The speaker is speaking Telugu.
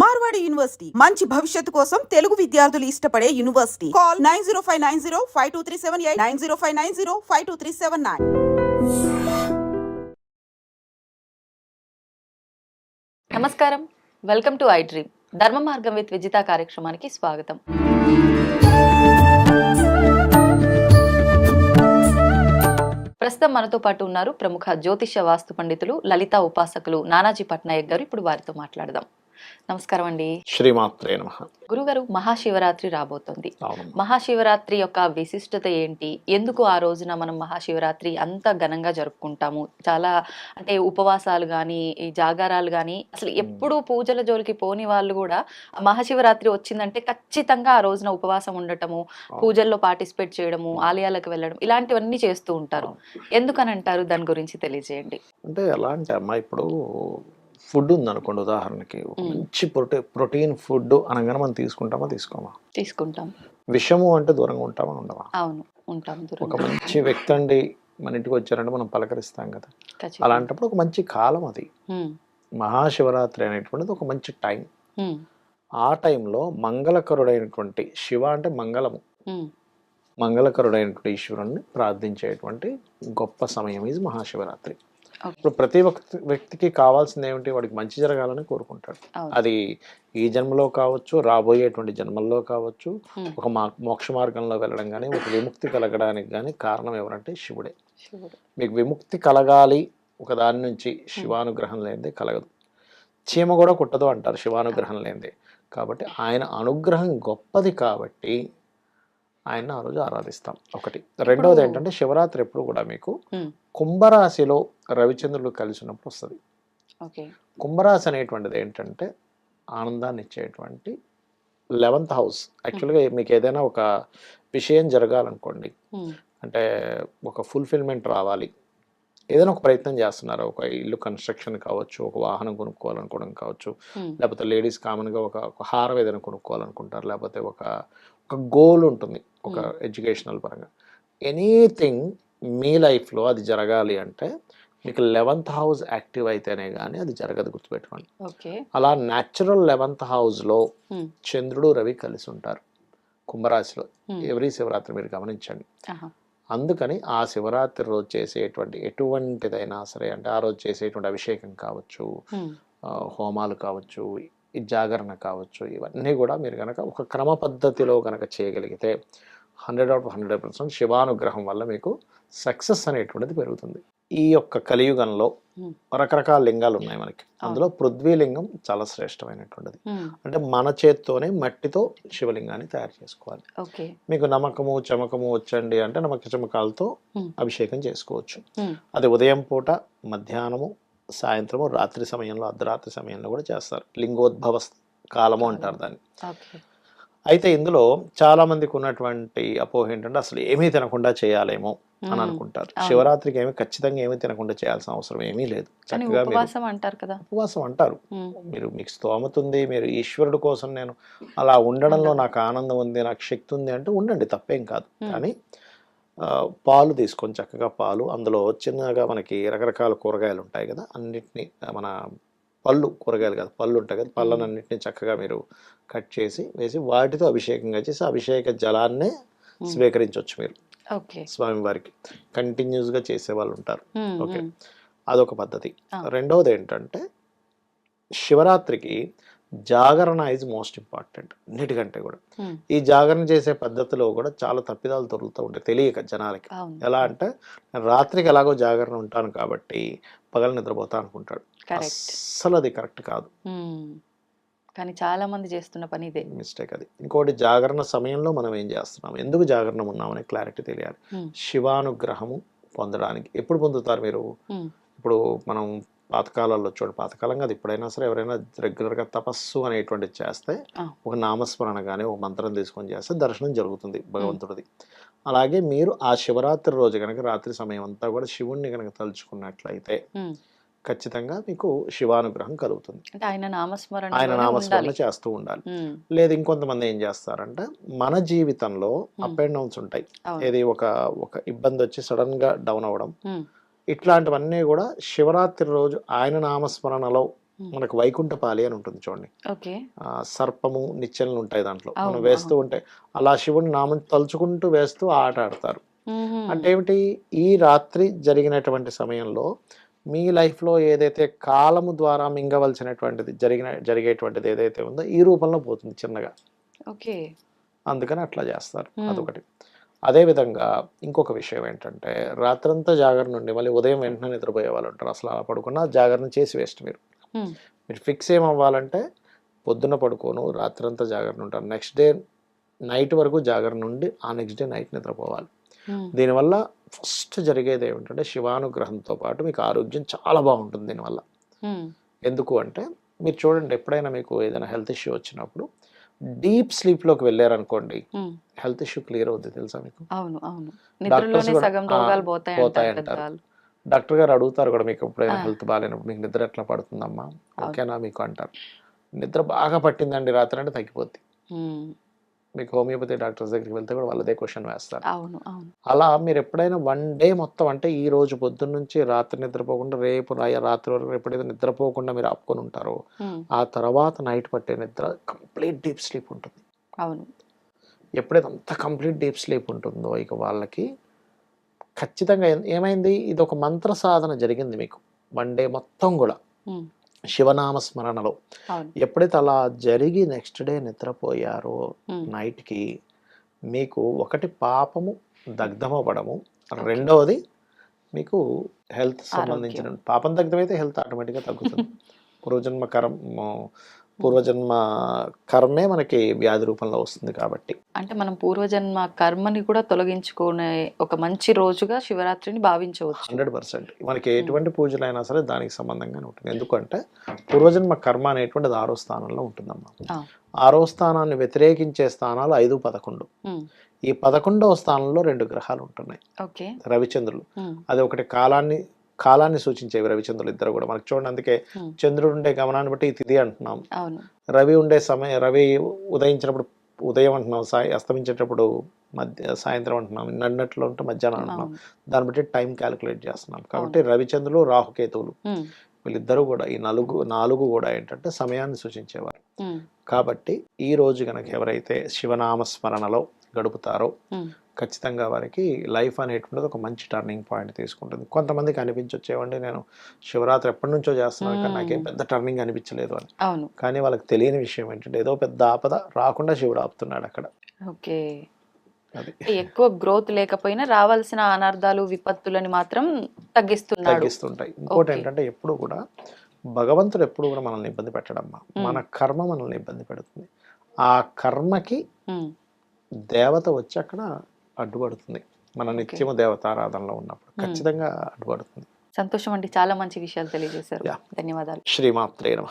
మార్వాడి యూనివర్సిటీ. మంచి భవిష్యత్తు కోసం తెలుగు విద్యార్థులు ఇష్టపడే university. Call nine zero five nine zero five two three seven eight nine zero five nine zero five two three seven nine. నమస్కారం. Welcome to I dream. ధర్మ మార్గం విత్ విజిత కార్యక్రమానికి స్వాగతం. ప్రస్తుతం మనతో పాటు ఉన్నారు ప్రముఖ జ్యోతిష వాస్తు పండితులు లలిత ఉపాసకులు నానాజీ పట్నాయక్ గారు. ఇప్పుడు వారితో మాట్లాడదాం. నమస్కారం అండి శ్రీమాత్రే నమ. గురుగారు మహాశివరాత్రి రాబోతోంది. మహాశివరాత్రి యొక్క విశిష్టత ఏంటి? ఎందుకు ఆ రోజున మనం మహాశివరాత్రి అంత ఘనంగా జరుపుకుంటాము? చాలా అంటే ఉపవాసాలు కానీ ఈ జాగారాలు కానీ అసలు ఎప్పుడు పూజల జోలికి పోని వాళ్ళు కూడా మహాశివరాత్రి వచ్చిందంటే ఖచ్చితంగా ఆ రోజున ఉపవాసం ఉండటము పూజల్లో పార్టిసిపేట్ చేయడము ఆలయాలకు వెళ్ళడం ఇలాంటివన్నీ చేస్తూ ఉంటారు. ఎందుకని అంటారు దాని గురించి తెలియజేయండి. అంటే ఎలా అంటే అమ్మా ఇప్పుడు ఫుడ్ ఉందనుకోండి ఉదాహరణకి. మంచి ప్రోటీ ప్రోటీన్ ఫుడ్ అనగానే మనం తీసుకుంటామా తీసుకోమా? తీసుకుంటాం. విషము అంటే దూరంగా ఉంటామా ఉండవా? అవును ఉంటాం ఒక మంచి వ్యక్తి అండి మన ఇంటికి వచ్చారంటే మనం పలకరిస్తాం కదా. అలాంటప్పుడు ఒక మంచి కాలం అది. మహాశివరాత్రి అనేటువంటిది ఒక మంచి టైం. ఆ టైంలో మంగళకరుడైనటువంటి శివ అంటే మంగళము. మంగళకరుడైనటువంటి ఈశ్వరుణ్ణి ప్రార్థించేటువంటి గొప్ప సమయం ఇది మహాశివరాత్రి. ఇప్పుడు ప్రతి వ్యక్తి వ్యక్తికి కావాల్సింది ఏమిటి? వాడికి మంచి జరగాలని కోరుకుంటాడు. అది ఈ జన్మలో కావచ్చు రాబోయేటువంటి జన్మల్లో కావచ్చు ఒక మా మోక్ష మార్గంలో వెళ్ళడం కానీ ఒక విముక్తి కలగడానికి కానీ కారణం ఎవరంటే శివుడు. మీకు విముక్తి కలగాలి ఒక దాని నుంచి శివానుగ్రహం లేనిదే కలగదు. చీమ కూడా కుట్టదు అంటారు శివానుగ్రహం లేనిదే. కాబట్టి ఆయన అనుగ్రహం గొప్పది కాబట్టి ఆయన ఆ రోజు ఆరాధిస్తాం ఒకటి. రెండవది ఏంటంటే శివరాత్రి ఎప్పుడు కూడా మీకు కుంభరాశిలో రవిచంద్రులు కలిసి ఉన్నప్పుడు వస్తుంది కుంభరాశి అనేటువంటిది ఏంటంటే ఆనందాన్ని ఇచ్చేటువంటి లెవెంత్ హౌస్. యాక్చువల్గా మీకు ఏదైనా ఒక విషయం జరగాలనుకోండి అంటే ఒక ఫుల్ఫిల్మెంట్ రావాలి. ఏదైనా ఒక ప్రయత్నం చేస్తున్నారు? ఒక ఇల్లు కన్స్ట్రక్షన్ కావచ్చు ఒక వాహనం కొనుక్కోవాలనుకోవడం కావచ్చు లేకపోతే లేడీస్ కామన్గా ఒక ఒక హారం ఏదైనా కొనుక్కోవాలనుకుంటారు లేకపోతే ఒక ఒక గోల్ ఉంటుంది. ఒక ఎడ్యుకేషనల్ పరంగా. ఎనీథింగ్ మీ లైఫ్లో అది జరగాలి అంటే మీకు లెవెంత్ హౌస్ యాక్టివ్ అయితేనే కానీ అది జరగదు గుర్తుపెట్టుకోండి. అలా న్యాచురల్ లెవెంత్ హౌస్లో చంద్రుడు రవి కలిసి ఉంటారు. కుంభరాశిలో. ఉమ్, ఎవరీ శివరాత్రి మీరు గమనించండి. అందుకని ఆ శివరాత్రి రోజు చేసేటువంటి ఎటువంటిదైనా సరే అంటే ఆ రోజు చేసేటువంటి అభిషేకం కావచ్చు ఆ, హోమాలు కావచ్చు జాగరణ కావచ్చు ఇవన్నీ కూడా మీరు కనుక ఒక క్రమ పద్ధతిలో కనుక చేయగలిగితే హండ్రెడ్ అవుట్ హండ్రెడ్ పర్సెంట్ శివానుగ్రహం వల్ల మీకు సక్సెస్ అనేటువంటిది పెరుగుతుంది. ఈ యొక్క కలియుగంలో రకరకాల లింగాలు ఉన్నాయి మనకి. అందులో పృథ్వీ లింగం చాలా శ్రేష్టమైనటువంటిది. అంటే మన చేత్తోనే మట్టితో శివలింగాన్ని తయారు చేసుకోవాలి. మీకు నమ్మకము చమకము వచ్చండి అంటే నమ్మక చమకాలతో అభిషేకం చేసుకోవచ్చు. అది ఉదయం పూట మధ్యాహ్నము సాయంత్రము రాత్రి సమయంలో అర్ధరాత్రి సమయంలో కూడా చేస్తారు. లింగోద్భవ కాలము అంటారు దాన్ని. అయితే ఇందులో చాలా మందికి ఉన్నటువంటి అపోహ ఏంటంటే అసలు ఏమీ తినకుండా చేయాలేమో అని అనుకుంటారు. శివరాత్రికి ఏమి ఖచ్చితంగా ఏమీ తినకుండా చేయాల్సిన అవసరం ఏమీ లేదు. చక్కగా ఉపవాసం అంటారు కదా. ఉపవాసం అంటారు. మీరు మీకు స్తోమత ఉంది మీరు ఈశ్వరుడు కోసం నేను అలా ఉండడంలో నాకు ఆనందం ఉంది నాకు శక్తి ఉంది అంటే ఉండండి తప్పేం కాదు. కానీ పాలు తీసుకొని చక్కగా పాలు అందులో చిన్నగా మనకి రకరకాల కూరగాయలు ఉంటాయి కదా అన్నిటినీ మన పళ్ళు కూరగాయలు కదా పళ్ళు ఉంటాయి కదా పళ్ళని అన్నిటిని చక్కగా మీరు కట్ చేసి వేసి వాటితో అభిషేకంగా చేసి అభిషేక జలాన్నే. స్వీకరించవచ్చు మీరు. ఓకే. స్వామివారికి. కంటిన్యూస్గా చేసే వాళ్ళు ఉంటారు. ఓకే. అదొక పద్ధతి. రెండవది ఏంటంటే శివరాత్రికి జాగరణ ఈజ్ మోస్ట్ ఇంపార్టెంట్ అన్నిటికంటే కూడా. ఉమ్, ఈ జాగరణ చేసే పద్ధతిలో కూడా చాలా తప్పిదాలు దొరుకుతూ ఉంటాయి తెలియక జనాలకి. ఎలా అంటే రాత్రికి ఎలాగో జాగరణ ఉంటాను కాబట్టి పగలు నిద్రపోతా అనుకుంటాడు. అస్సలు అది కరెక్ట్ కాదు. ఉమ్, కానీ చాలా మంది చేస్తున్న పని ఇదే. మిస్టేక్ అది. ఇంకోటి జాగరణ సమయంలో మనం ఏం చేస్తున్నాం? ఎందుకు జాగరణ ఉన్నామనే క్లారిటీ తెలియాలి. ఉమ్, శివానుగ్రహము పొందడానికి. ఎప్పుడు పొందుతారు మీరు? ఇప్పుడు మనం పాతకాలాల్లో చూడండి పాతకాలం కాదు ఇప్పుడైనా సరే ఎవరైనా రెగ్యులర్గా తపస్సు అనేటువంటిది చేస్తే. ఒక నామస్మరణ కానీ ఒక మంత్రం తీసుకొని చేస్తే దర్శనం జరుగుతుంది భగవంతుడిది. అలాగే మీరు ఆ శివరాత్రి రోజు కనుక రాత్రి సమయం అంతా కూడా శివుణ్ణి కనుక తలుచుకున్నట్లయితే. ఖచ్చితంగా మీకు శివానుగ్రహం కలుగుతుంది. ఆయన నామస్మరణ ఆయన నామస్మరణ చేస్తూ ఉండాలి. లేదు ఇంకొంతమంది ఏం చేస్తారంటే మన జీవితంలో అప్ అండ్ డౌన్స్ ఉంటాయి. ఏది ఒక ఒక ఇబ్బంది వచ్చి సడన్గా డౌన్ అవ్వడం ఇట్లాంటివన్నీ కూడా శివరాత్రి రోజు ఆయన నామస్మరణలో. మనకు వైకుంఠపాలి అని ఉంటుంది చూడండి. సర్పము నిచ్చెనలు ఉంటాయి దాంట్లో. మనం వేస్తూ ఉంటే అలా శివుని నామం తలుచుకుంటూ వేస్తూ ఆట ఆడతారు. అంటే ఏమిటి? ఈ రాత్రి జరిగినటువంటి సమయంలో మీ లైఫ్లో ఏదైతే కాలము ద్వారా మింగవలసినటువంటిది జరిగిన జరిగేటువంటిది ఏదైతే ఉందో ఈ రూపంలో పోతుంది చిన్నగా. ఓకే. అందుకని అట్లా చేస్తారు. అదొకటి. అదేవిధంగా ఇంకొక విషయం ఏంటంటే రాత్రంతా జాగరణ నుండి మళ్ళీ ఉదయం వెంటనే నిద్రపోయే వాళ్ళు ఉంటారు అసలు అలా పడుకున్నా జాగరణ చేసి వేస్ట్ మీరు. మీరు ఫిక్స్ ఏమవ్వాలంటే పొద్దున్న పడుకోను రాత్రంతా జాగరణ ఉంటారు నెక్స్ట్ డే నైట్ వరకు జాగరణ ఉండి ఆ నెక్స్ట్ డే నైట్ నిద్రపోవాలి. దీనివల్ల ఫస్ట్ జరిగేది ఏమిటంటే శివానుగ్రహంతో పాటు మీకు ఆరోగ్యం చాలా బాగుంటుంది దీనివల్ల. ఎందుకు అంటే మీరు చూడండి ఎప్పుడైనా మీకు ఏదైనా హెల్త్ ఇష్యూ వచ్చినప్పుడు డీప్ స్లీప్లోకి వెళ్ళారనుకోండి మ్మ్. హెల్త్ ఇష్యూ క్లియర్ అవుద్ది తెలుసా మీకు అవును అవును నిద్రలోనే కూడా- సగం ఆ, రోగాలు పోతాయి పోతాయి అంటారు అంటారు. పెద్దవాళ్ళు. డాక్టర్ గారు అడుగుతారు కూడా మీకు ఎప్పుడైనా. హెల్త్ బాగాలేనప్పుడు మీకు నిద్ర ఎట్లా పడుతుందమ్మా ఓకేనా మీకు అంటారు నిద్ర బాగా పట్టిందండి రాత్రి అంటే తగ్గిపోద్ది మ్మ్. మీకు హోమియోపతి డాక్టర్స్ దగ్గరికి వెళ్తే కూడా వాళ్ళు అదే క్వశ్చన్ వేస్తారు. అవును అవును. అలా మీరు ఎప్పుడైనా వన్ డే మొత్తం అంటే ఈ రోజు పొద్దున్న నుంచి రాత్రి నిద్రపోకుండా రేపు రాత్రి వరకు ఎప్పుడైతే నిద్రపోకుండా మీరు ఆపుకొని ఉంటారో. ఆ తర్వాత నైట్ పట్టే నిద్ర కంప్లీట్ డీప్ స్లీప్ ఉంటుంది. అవును. ఎప్పుడైతే అంత కంప్లీట్ డీప్ స్లీప్ ఉంటుందో ఇక వాళ్ళకి ఖచ్చితంగా ఏమైంది? ఇది ఒక మంత్ర సాధన జరిగింది మీకు. వన్ డే మొత్తం కూడా. శివనామ స్మరణలో ఎప్పుడైతే అలా జరిగి నెక్స్ట్ డే నిద్రపోయారో. నైట్కి మీకు ఒకటి పాపము దగ్ధమవ్వడము రెండవది మీకు హెల్త్ సంబంధించిన పాపం దగ్ధమైతే హెల్త్ ఆటోమేటిక్గా తగ్గుతుంది. పూర్వజన్మ కర్మ పూర్వజన్మ కర్మే మనకి వ్యాధి రూపంలో వస్తుంది కాబట్టి. అంటే మనం పూర్వజన్మ కర్మని కూడా తొలగించుకునే ఒక మంచి రోజుగా శివరాత్రిని భావించవచ్చు. Hundred percent. మనకి ఎటువంటి పూజలైనా సరే దానికి సంబంధంగానే ఉంటుంది. ఎందుకంటే పూర్వజన్మ కర్మ అనేటువంటిది ఆరో స్థానంలో ఉంటుందమ్మా. ఆరో స్థానాన్ని వ్యతిరేకించే స్థానాలు ఐదు పదకొండు. మ్మ్. ఈ పదకొండవ స్థానంలో రెండు గ్రహాలు ఉంటున్నాయి. ఓకే. రవిచంద్రులు. మ్మ్. అది ఒకటి కాలాన్ని కాలాన్ని సూచించేవి రవిచంద్రులు ఇద్దరు కూడా మనకి చూడండి అందుకే. చంద్రుడు ఉండే గమనాన్ని బట్టి తిథి అంటున్నాం రవి ఉండే సమయం రవి ఉదయించినప్పుడు ఉదయం అంటున్నాం సాయి అస్తమించేటప్పుడు మధ్య సాయంత్రం అంటున్నాం నన్నట్లో ఉంటే మధ్యాహ్నం అంటున్నాం దాన్ని బట్టి టైం క్యాలిక్యులేట్ చేస్తున్నాం కాబట్టి రవిచంద్రులు రాహుకేతువులు. వీళ్ళిద్దరూ కూడా ఈ నలుగు నాలుగు కూడా ఏంటంటే సమయాన్ని సూచించేవారు. కాబట్టి ఈ రోజు కనుక ఎవరైతే శివనామ స్మరణలో గడుపుతారో. ఖచ్చితంగా వారికి లైఫ్ అనేటువంటిది ఒక మంచి టర్నింగ్ పాయింట్ తీసుకుంటుంది. కొంతమందికి అనిపించొచ్చేవండి నేను శివరాత్రి ఎప్పటి నుంచో చేస్తున్నాను కానీ నాకేం పెద్ద టర్నింగ్ అనిపించలేదు అని. కానీ వాళ్ళకి తెలియని విషయం ఏంటంటే ఏదో పెద్ద ఆపద రాకుండా శివుడు ఆపుతున్నాడు అక్కడ. ఓకే. ఎక్కువ గ్రోత్ లేకపోయినా రావాల్సిన అనర్థాలు విపత్తులని మాత్రం తగ్గిస్తున్నాడు. తగ్గిస్తుంటాయి. ఇంకోటి. ఏంటంటే ఎప్పుడు కూడా భగవంతుడు ఎప్పుడు కూడా మనల్ని ఇబ్బంది పెట్టడమ్మా. మన కర్మ మనల్ని ఇబ్బంది పెడుతుంది. ఆ కర్మకి. దేవత వచ్చి అక్కడ అడ్డుపడుతుంది. మన నిత్యము దేవతారాధనలో ఉన్నప్పుడు ఖచ్చితంగా అడ్డుపడుతుంది. సంతోషం అండి. చాలా మంచి విషయాలు తెలియజేశారు. ధన్యవాదాలు. శ్రీమాత్రే నమ.